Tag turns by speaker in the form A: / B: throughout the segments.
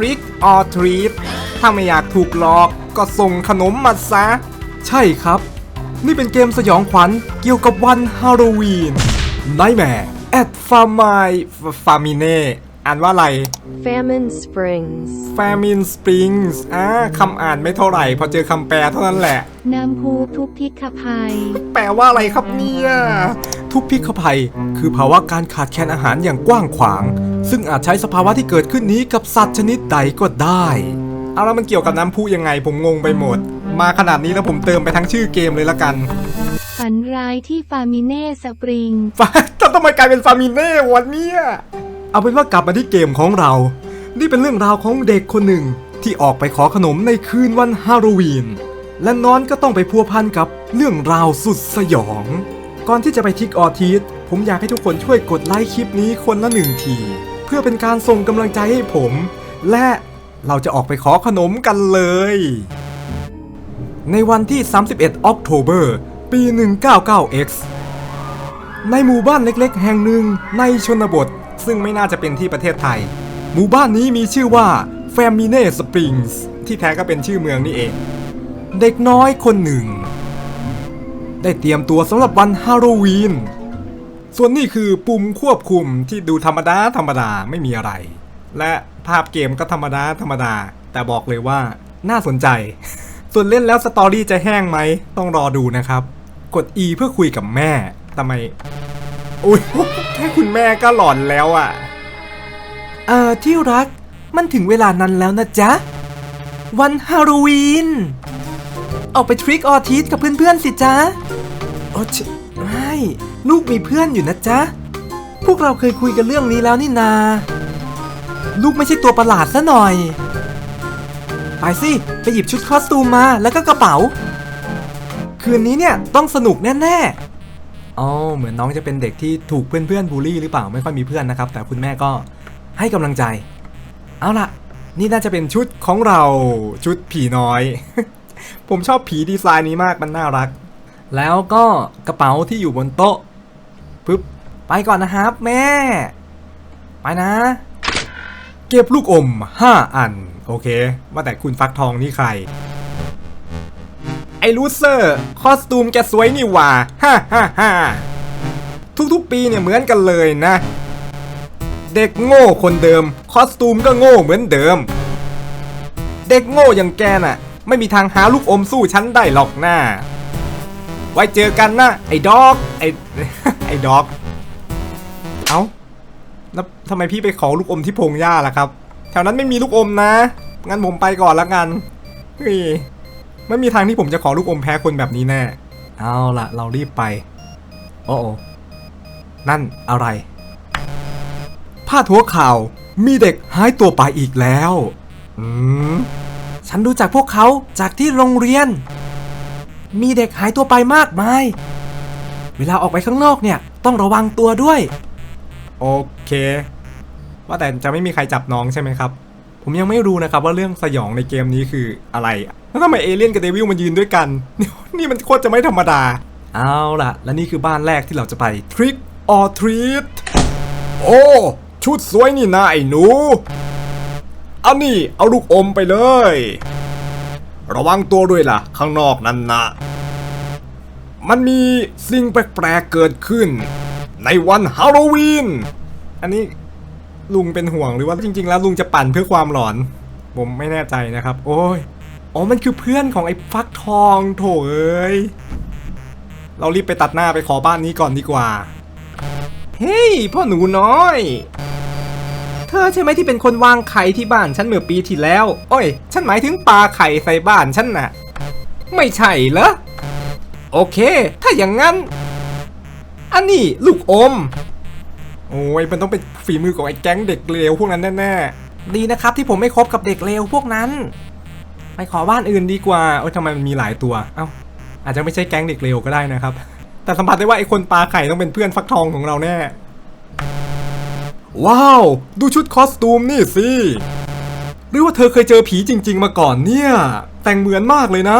A: Trick or Treat ถ้าไม่อยากถูกหลอกก็ส่งขนมมาซะ ใช่ครับ นี่เป็นเกมสยองขวัญเกี่ยวกับวันฮาโลวีน Nightmare at f a r m i f a m i n e อ่านว่าอะไร
B: Famine Springs
A: Famine Springs อ่าคำอ่านไม่เท่าไหร่ พอเจอคำแปลเท่านั้นแหละ
B: น้ำพุทุพพิกภัย
A: แปลว่าอะไรครับเนี่ย ทุกพิกภัย คือภาวะการขาดแคลนอาหารอย่างกว้างขวาง ซึ่งอาจใช้สภาวะที่เกิดขึ้นนี้กับสัตว์ชนิดใดก็ได้ เอาแล้วมันเกี่ยวกับน้ำพุยังไงผมงงไปหมด มาขนาดนี้แล้วผมเติมไปทั้งชื่อเกมเลยละกัน
B: ฝันร้ายที่ฟามิเน่สปริง
A: ฟ้าทำไมกลายเป็นฟามิเน่วันเนี้ยเอาเป็นว่ากลับมาที่เกมของเรา นี่เป็นเรื่องราวของเด็กคนหนึ่งที่ออกไปขอขนมในคืนวันฮาโลวีน และนอนก็ต้องไปพัวพันกับเรื่องราวสุดสยอง ก่อนที่จะไปทิกออทีสผมอยากให้ทุกคนช่วยกดไลค์คลิปนี้คนละหนึ่งที เพื่อเป็นการส่งกำลังใจให้ผม และเราจะออกไปขอขนมกันเลย ในวันที่ 31 ออกโทเบอร์ปี 199X ในหมู่บ้านเล็กๆ แห่งหนึ่งในชนบท ซึ่งไม่น่าจะเป็นที่ประเทศไทย หมู่บ้านนี้มีชื่อว่า f a m i n e Springs ที่แท้ก็เป็นชื่อเมืองนี่เอง เด็กน้อยคนหนึ่ง ได้เตรียมตัวสำหรับวันฮาโลวีน ส่วนนี้คือปุ่มควบคุมที่ดูธรรมดาธรรมดาไม่มีอะไร และภาพเกมก็ธรรมดาธรรมดา แต่บอกเลยว่าน่าสนใจ ส่วนเล่นแล้วสตอรี่จะแห้งไหมต้องรอดูนะครับ กด E เพื่อคุยกับแม่ทำไมอุ้ยแค่คุณแม่ก็หลอนแล้วอะ เอ่อที่รักมันถึงเวลานั้นแล้วนะจ๊ะ วันฮาโลวีน ออกไปทริกออทีสกับเพื่อนๆสิจ๊ะโอ้ช ไม่ลูกมีเพื่อนอยู่นะจ๊ะ พวกเราเคยคุยกันเรื่องนี้แล้วนี่นา ลูกไม่ใช่ตัวประหลาดซะหน่อย ไปสิ ไปหยิบชุดคอสตูมมาแล้วก็กระเป๋า คืนนี้เนี่ยต้องสนุกแน่ๆอ๋อเหมือนน้องจะเป็นเด็กที่ถูกเพื่อนๆบูลลี่หรือเปล่าไม่ค่อยมีเพื่อนนะครับ แต่คุณแม่ก็ให้กำลังใจ เอาล่ะ นี่น่าจะเป็นชุดของเราชุดผีน้อย ผมชอบผีดีไซน์นี้มากมันน่ารัก แล้วก็กระเป๋าที่อยู่บนโต๊ะปึ๊บไปก่อนนะครับ แม่ ไปนะ เก็บลูกอม 5 อัน โอเค ว่าแต่คุณฟักทองนี่ใคร ไอ้ลูเซอร์ คอสตูมแกสวยนี่หว่าฮ่าฮ่าฮ่าทุกๆปีเนี่ยเหมือนกันเลยนะ เด็กโง่คนเดิม คอสตูมก็โง่เหมือนเดิม เด็กโง่อย่างแกน่ะ ไม่มีทางหาลูกอมสู้ฉันได้หรอกนะไว้เจอกันนะไอ้ด็อกไอ้ไอ้ด็อก เอ้าแล้วทำไมพี่ไปขอลูกอมที่พงหญ้าล่ะครับ แถวนั้นไม่มีลูกอมนะ งั้นผมไปก่อนละกันเฮ้ยไม่มีทางที่ผมจะขอลูกอมแพ้คนแบบนี้แน่ เอาละเรารีบไป โอ้โอนั่นอะไรพาดหัวข่าว มีเด็กหายตัวไปอีกแล้ว อืม ฉันรู้จักพวกเขาจากที่โรงเรียน มีเด็กหายตัวไปมากมาย เวลาออกไปข้างนอกเนี่ย ต้องระวังตัวด้วย โอเค ว่าแต่จะไม่มีใครจับน้องใช่ไหมครับ ผมยังไม่รู้นะครับว่าเรื่องสยองในเกมนี้คืออะไร แล้วทำไมเอเลี่ยนกับเดวิลมันยืนด้วยกัน นี่มันโคตรจะไม่ธรรมดา เอาล่ะ และนี่คือบ้านแรกที่เราจะไป Trick or Treat โอ้ ชุดสวยนี่นะไอ้หนู เอานี่ เอาลูกอมไปเลย ระวังตัวด้วยล่ะ ข้างนอกนั่นนะ มันมีสิ่งแปลกๆเกิดขึ้น ในวันฮาโลวีน อันนี้ลุงเป็นห่วงหรือว่าจริง ๆ แล้วลุงจะปั่นเพื่อความหลอน ผมไม่แน่ใจนะครับ โอ้ยอ๋อมันคือเพื่อนของไอ้ฟักทองโถเอ้ยเรารีบไปตัดหน้าไปขอบ้านนี้ก่อนดีกว่า เฮ้ยพ่อหนูน้อย อใช่ไหมที่เป็นคนวางไข่ที่บ้านฉันเมื่อปีที่แล้ว โอ้ย ฉันหมายถึงปลาไข่ใส่บ้านฉันน่ะ ไม่ใช่เหรอ โอเค ถ้าอย่างนั้น อันนี้ลูกอม โอ้ย มันต้องเป็นฝีมือของไอ้แก๊งเด็กเลวพวกนั้นแน่ๆ ดีนะครับที่ผมไม่คบกับเด็กเลวพวกนั้น ไปขอบ้านอื่นดีกว่า โอ้ยทำไมมันมีหลายตัว เอ้า อาจจะไม่ใช่แก๊งเด็กเลวก็ได้นะครับ แต่สัมผัสได้ว่าไอ้คนปลาไข่ต้องเป็นเพื่อนฟักทองของเราแน่ ว้าว ดูชุดคอสตูมนี่สิ หรือว่าเธอเคยเจอผีจริง ๆ มาก่อนเนี่ย แต่งเหมือนมากเลยนะ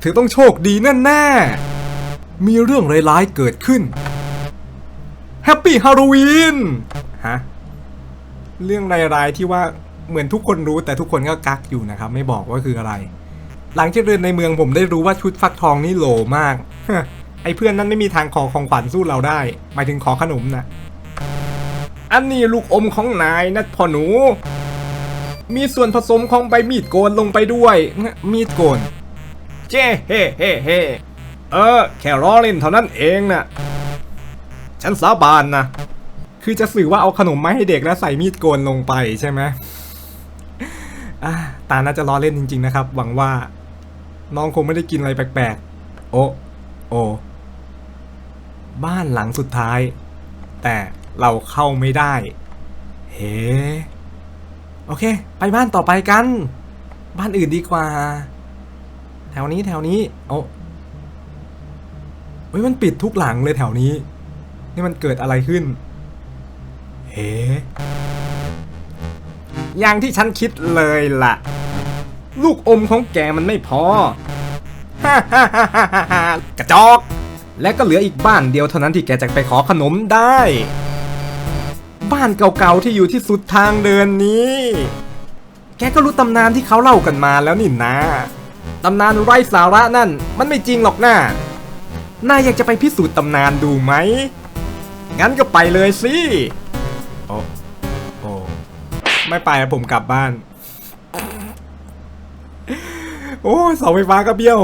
A: เธอต้องโชคดีแน่ๆ มีเรื่องร้ายๆเกิดขึ้น แฮปปี้ฮาโลวีน ฮะ เรื่องร้ายๆที่ว่าเหมือนทุกคนรู้แต่ทุกคนก็กักอยู่นะครับ ไม่บอกว่าคืออะไร หลังจากเดินในเมืองผมได้รู้ว่าชุดฟักทองนี่โหลมากไอ้เพื่อนนั้นไม่มีทางขอของขวัญสู้เราได้ หมายถึงขอขนมนะ อันนี้ลูกอมของนายนะพ่อหนู มีส่วนผสมของใบมีดโกนลงไปด้วย มีดโกน เจ้เฮ่เฮ่เฮ่เออ แค่ล้อเล่นเท่านั้นเองน่ะฉันสาบานนะ คือจะสื่อว่าเอาขนมมาให้เด็กแล้วใส่มีดโกนลงไปใช่ไหมตาน่าจะล้อเล่นจริง ๆ นะครับ หวังว่า น้องคงไม่ได้กินอะไรแปลกๆ โอ้โอบ้านหลังสุดท้าย แต่ เราเข้าไม่ได้ เฮ้โอเค ไปบ้านต่อไปกัน บ้านอื่นดีกว่า แถวนี้แถวนี้โอ้เฮ้ยมันปิดทุกหลังเลยแถวนี้ นี่มันเกิดอะไรขึ้น เฮ้อย่างที่ฉันคิดเลยล่ะ ลูกอมของแกมันไม่พอฮ่าฮ่าฮ่าฮ่าฮ่ากระจอก และก็เหลืออีกบ้านเดียวเท่านั้นที่แกจะไปขอขนมได้ บ้านเก่าๆที่อยู่ที่สุดทางเดินนี้ แกก็รู้ตำนานที่เขาเล่ากันมาแล้วนี่นะตำนานไร้สาระนั่น มันไม่จริงหรอกนะนายอยากจะไปพิสูจน์ตำนานดูไหม งั้นก็ไปเลยสิ โอ้โอ้ไม่ไปผมกลับบ้าน โอ้เสาไฟฟ้าก็เบี้ยว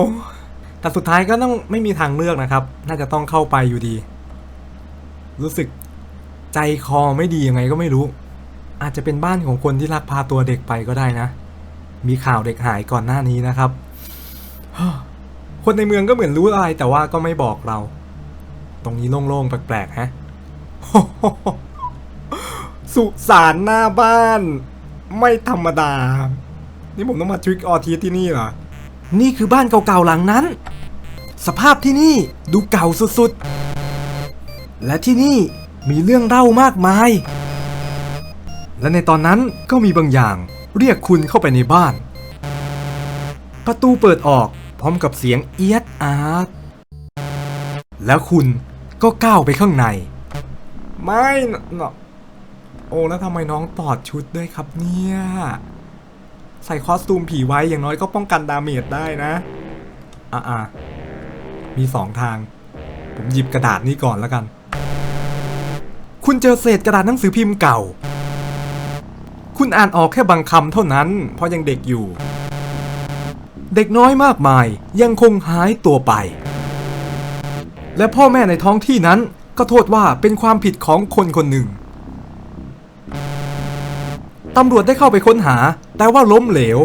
A: แต่สุดท้ายก็ต้องไม่มีทางเลือกนะครับ น่าจะต้องเข้าไปอยู่ดี รู้สึก ใจคอไม่ดียังไงก็ไม่รู้ อาจจะเป็นบ้านของคนที่ลักพาตัวเด็กไปก็ได้นะ มีข่าวเด็กหายก่อนหน้านี้นะครับ คนในเมืองก็เหมือนรู้อะไรแต่ว่าก็ไม่บอกเรา ตรงนี้โล่งๆแปลกๆฮะสุสานหน้าบ้าน ไม่ธรรมดา นี่ผมต้องมาทริกออทีที่นี่เหรอ นี่คือบ้านเก่าๆหลังนั้น สภาพที่นี่ดูเก่าสุดๆ และที่นี่ มีเรื่องเล่ามากมาย และในตอนนั้นก็มีบางอย่างเรียกคุณเข้าไปในบ้าน ประตูเปิดออกพร้อมกับเสียงเอียดอาร์ตแล้วคุณก็ก้าวไปข้างใน ไม่เนาะโอ้แล้วทำไมน้องตอดชุดด้วยครับเนี่ย ใส่คอสตูมผีไว้อย่างน้อยก็ป้องกันดาเมจได้นะ อ่ามีสองทาง ผมหยิบกระดาษนี้ก่อนแล้วกัน คุณเจอเศษกระดาษหนังสือพิมพ์เก่า คุณอ่านออกแค่บางคำเท่านั้น เพราะยังเด็กอยู่ เด็กน้อยมากมายยังคงหายตัวไป และพ่อแม่ในท้องที่นั้นก็โทษว่าเป็นความผิดของคนคนหนึ่งตำรวจได้เข้าไปค้นหา แต่ว่าล้มเหลว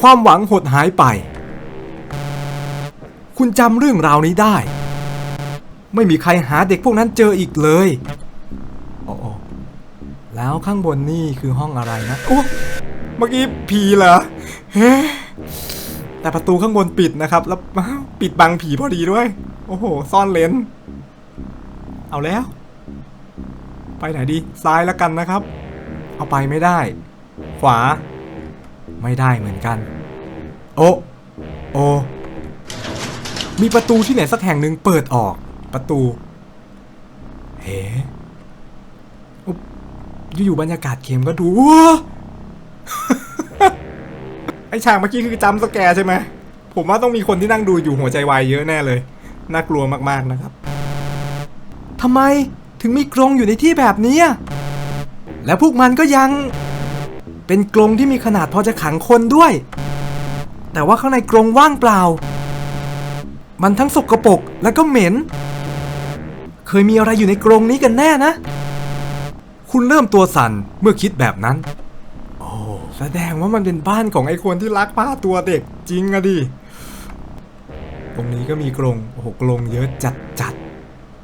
A: ความหวังหดหายไป คุณจำเรื่องราวนี้ได้ ไม่มีใครหาเด็กพวกนั้นเจออีกเลยโอ้โอ้แล้วข้างบนนี่คือห้องอะไรนะโอ้เมื่อกี้ผีเหรอเฮ้แต่ประตูข้างบนปิดนะครับ แล้วปิดบังผีพอดีด้วย โอ้โห ซ่อนเลนเอาแล้ว ไปไหนดี ซ้ายแล้วกันนะครับ เอาไปไม่ได้ ขวา ไม่ได้เหมือนกัน โอ้โอ้มีประตูที่ไหนสักแห่งหนึ่งเปิดออก ประตู เฮ้อุ๊บอยู่ๆบรรยากาศเข็มก็ดู ไอฉากเมื่อกี้คือจำสแกร์ใช่ไหม ผมว่าต้องมีคนที่นั่งดูอยู่หัวใจวายเยอะแน่เลย น่ากลัวมากๆนะครับทำไมถึงมีกรงอยู่ในที่แบบนี้ และพวกมันก็ยัง เป็นกรงที่มีขนาดพอจะขังคนด้วย แต่ว่าข้างในกรงว่างเปล่า มันทั้งสกรปรกและก็เหม็น เคยมีอะไรอยู่ในกรงนี้กันแน่นะ คุณเริ่มตัวสั่นเมื่อคิดแบบนั้น โอ้แสดงว่ามันเป็นบ้านของไอ้คนที่ลักพาตัวเด็กจริงอะดิ ตรงนี้ก็มีกรง โอ้โหกรงเยอะจัดจัด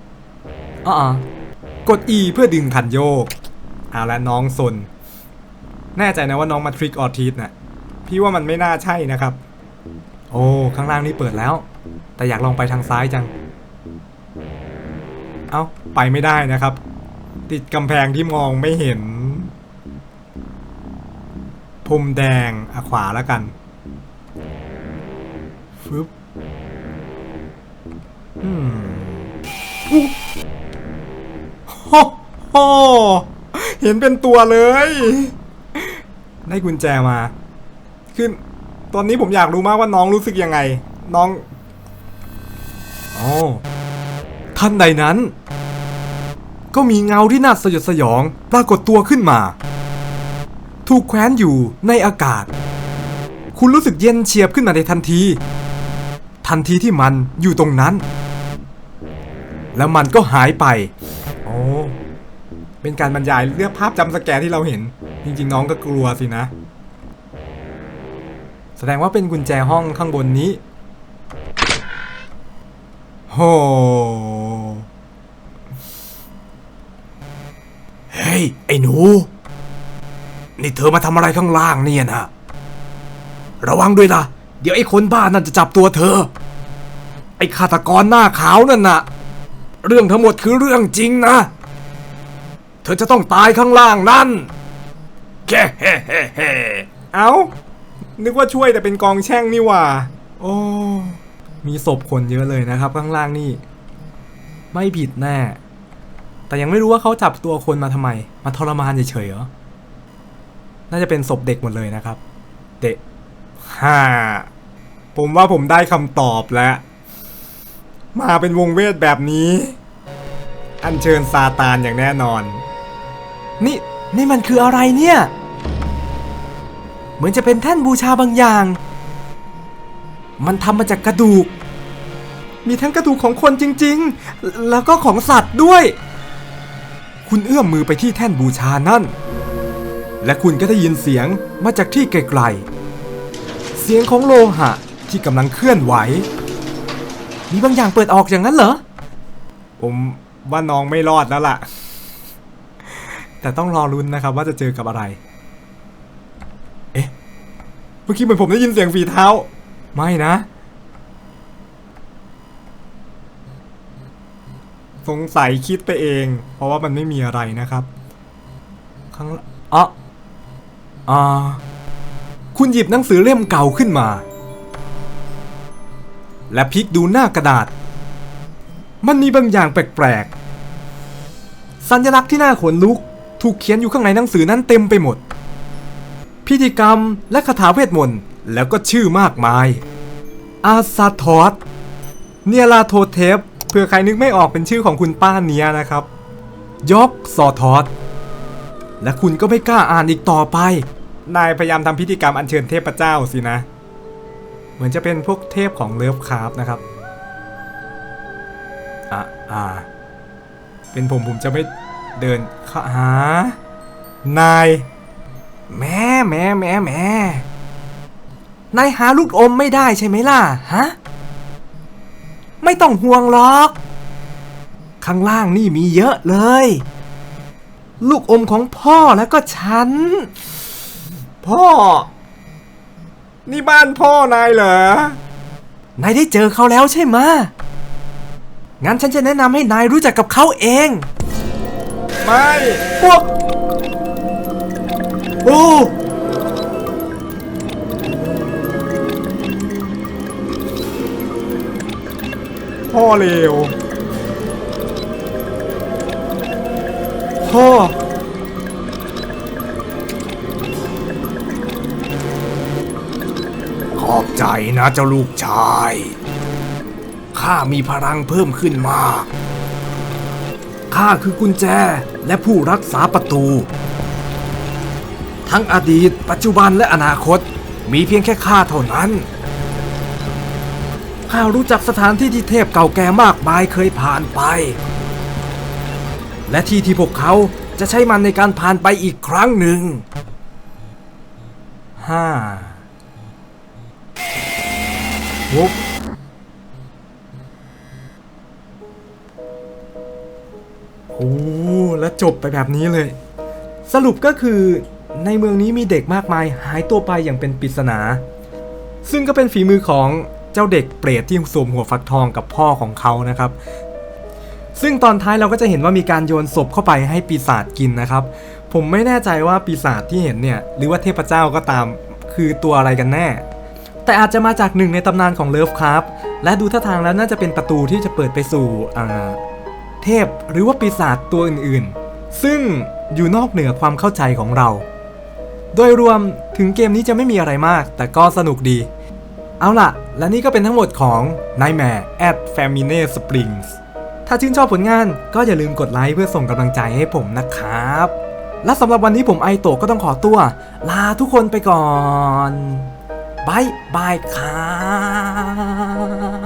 A: ๆอ่ากด E เพื่อดึงคันโยก เอาละน้องสน แน่ใจนะว่าน้องมาทริกออทิสน่ะพี่ว่ามันไม่น่าใช่นะครับ โอ้ ข้างล่างนี่เปิดแล้ว แต่อยากลองไปทางซ้ายจังเอ้า ไปไม่ได้นะครับ ติดกำแพงที่มองไม่เห็นพรมแดงอะขวาแล้วกันฟึบอืมอุ๊ยโฮเห็นเป็นตัวเลย ได้กุญแจมาคือตอนนี้ผมอยากรู้มากว่าน้องรู้สึกยังไง น้องอ๋อท่านใดนั้น ก็มีเงาที่น่าสยดสยอง ปรากฏตัวขึ้นมา ถูกแขวนอยู่ในอากาศ คุณรู้สึกเย็นเฉียบขึ้นมาในทันที ทันทีที่มันอยู่ตรงนั้น แล้วมันก็หายไป โอ้เป็นการบรรยายเรื่องภาพจำสแกนที่เราเห็น จริง ๆ น้องก็กลัวสินะ แสดงว่าเป็นกุญแจห้องข้างบนนี้ โห เฮ้ ย ไอ้หนู นี่เธอมาทำอะไรข้างล่างเนี่ยนะ ระวังด้วยล่ะเดี๋ยวไอ้คนบ้านนั่นจะจับตัวเธอ ไอ้ฆาตกรหน้าขาวนั่นน่ะ เรื่องทั้งหมดคือเรื่องจริงนะ เธอจะต้องตายข้างล่างนั่นแค่เฮ้เฮ้เฮ้เอานึกว่าช่วยแต่เป็นกองแช่งนี่ว่า โอ้ มีศพคนเยอะเลยนะครับข้างล่างนี่ ไม่ผิดแน่ แต่ยังไม่รู้ว่าเขาจับตัวคนมาทำไม มาทรมานเฉยๆเหรอ น่าจะเป็นศพเด็กหมดเลยนะครับ เด็กฮ่าผมว่าผมได้คำตอบแล้ว มาเป็นวงเวทแบบนี้ อัญเชิญซาตานอย่างแน่นอน นี่นี่มันคืออะไรเนี่ย เหมือนจะเป็นแท่นบูชาบางอย่าง มันทำมาจากกระดูก มีทั้งกระดูกของคนจริง ๆ แล้วก็ของสัตว์ด้วย คุณเอื้อมมือไปที่แท่นบูชานั่น และคุณก็ได้ยินเสียงมาจากที่ไกลๆ เสียงของโลหะที่กำลังเคลื่อนไหว มีบางอย่างเปิดออกอย่างนั้นเหรอ ผมว่าน้องไม่รอดแล้วล่ะ แต่ต้องรอรุ้นนะครับว่าจะเจอกับอะไร เอ๊ะ เมื่อกี้เหมือนผมได้ยินเสียงฝีเท้า ไม่นะ สงสัยคิดไปเอง เพราะว่ามันไม่มีอะไรนะครับ ข้างละอ๋ออ่าคุณหยิบหนังสือเล่มเก่าขึ้นมา และพลิกดูหน้ากระดาษ มันมีบางอย่างแปลกๆ สัญลักษณ์ที่น่าขนลุก ถูกเขียนอยู่ข้างในหนังสือนั้นเต็มไปหมด พิธีกรรมและคาถาเวทมนต์แล้วก็ชื่อมากมาย อาซาทอสเนียลาโทเทป ผื่อใครนึกไม่ออกเป็นชื่อของคุณป้าเนียนะครับ ยกซอทอสและคุณก็ไม่กล้าอ่านอีกต่อไป นายพยายามทำพิธีกรรมอัญเชิญเทพเจ้าสินะ เหมือนจะเป็นพวกเทพของเลิฟคราฟนะครับอะอ่า เป็นผมผมจะไม่เดินข้าหา นายแม่แม่แม่แม่นายหาลูกอมไม่ได้ใช่ไหมล่ะ ฮะ ไม่ต้องห่วงหรอก ข้างล่างนี่มีเยอะเลย ลูกอมของพ่อแล้วก็ฉัน พ่อ นี่บ้านพ่อนายเหรอ นายได้เจอเขาแล้วใช่ไหมะงั้นฉันจะแนะนำให้นายรู้จักกับเขาเอง ไม่ พวก โอ้ พ่อเลวพ่อขอบใจนะเจ้าลูกชาย ข้ามีพลังเพิ่มขึ้นมาก ข้าคือกุญแจและผู้รักษาประตู ทั้งอดีต ปัจจุบันและอนาคตมีเพียงแค่ข้าเท่านั้น ข้ารู้จักสถานที่ที่เทพเก่าแก่มากมายเคยผ่านไป และที่ที่พวกเขาจะใช้มันในการผ่านไปอีกครั้งหนึ่งห้าหกโอ้แล้วจบไปแบบนี้เลย สรุปก็คือในเมืองนี้มีเด็กมากมายหายตัวไปอย่างเป็นปริศนา ซึ่งก็เป็นฝีมือของ เจ้าเด็กเปรตที่สวมหัวฟักทองกับพ่อของเขานะครับ ซึ่งตอนท้ายเราก็จะเห็นว่ามีการโยนศพเข้าไปให้ปีศาจกินนะครับ ผมไม่แน่ใจว่าปีศาจที่เห็นเนี่ยหรือว่าเทพเจ้าก็ตามคือตัวอะไรกันแน่ แต่อาจจะมาจากหนึ่งในตำนานของเลิฟครับและดูท่าทางแล้วน่าจะเป็นประตูที่จะเปิดไปสู่เทพหรือว่าปีศาจตัวอื่นๆ ซึ่งอยู่นอกเหนือความเข้าใจของเรา โดยรวมถึงเกมนี้จะไม่มีอะไรมาก แต่ก็สนุกดี เอาล่ะ และนี่ก็เป็นทั้งหมดของ Nightmare at Famine Springs ถ้าชื่นชอบผลงานก็อย่าลืมกดไลค์เพื่อส่งกำลังใจให้ผมนะครับ และสำหรับวันนี้ผมไอโตะก็ต้องขอตัว ลาทุกคนไปก่อนบายบายครับ